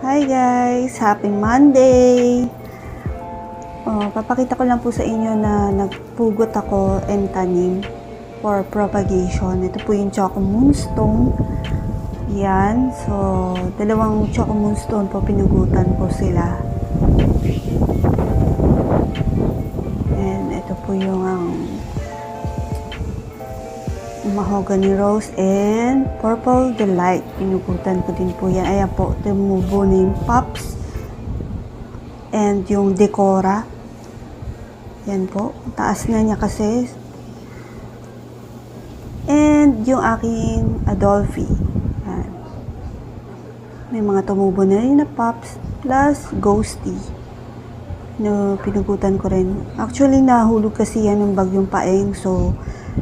Hi guys! Happy Monday! Oh, papakita ko lang po sa inyo na nagpugot ako and tanim for propagation. Ito po yung Choco Moonstone. Yan. So, dalawang Choco Moonstone po pinugutan ko sila. And ito po yung ang mahogany rose and purple delight. Pinugutan ko din po yan. Ayan po, tumubo na yung pops and yung decora. Yan po. Taas na niya kasi. And yung aking Adolphi. Yan. May mga tumubo na rin na pops plus ghosty. No, pinugutan ko rin. Actually, nahulog kasi yan ng bagyong paeng. So,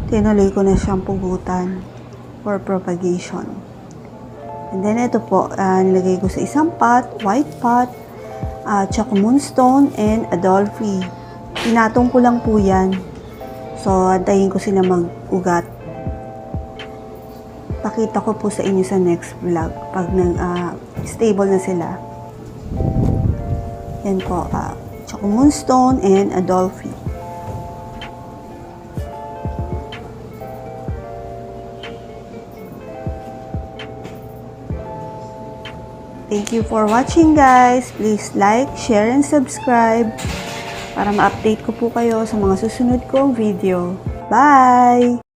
tinuloy ko na siyang pugutan for propagation. And then, ito po, ah, nilagay ko sa isang pot, white pot, uh, Choco Moonstone, and Adolphi. Pinatong ko lang po yan. So, antayin ko sila mag-ugat. Pakita ko po sa inyo sa next vlog pag nang, ah, stable na sila. Yan po, uh, Choco Moonstone and Adolphi. Thank you for watching guys. Please like, share, and subscribe para ma-update ko po kayo sa mga susunod kong video. Bye!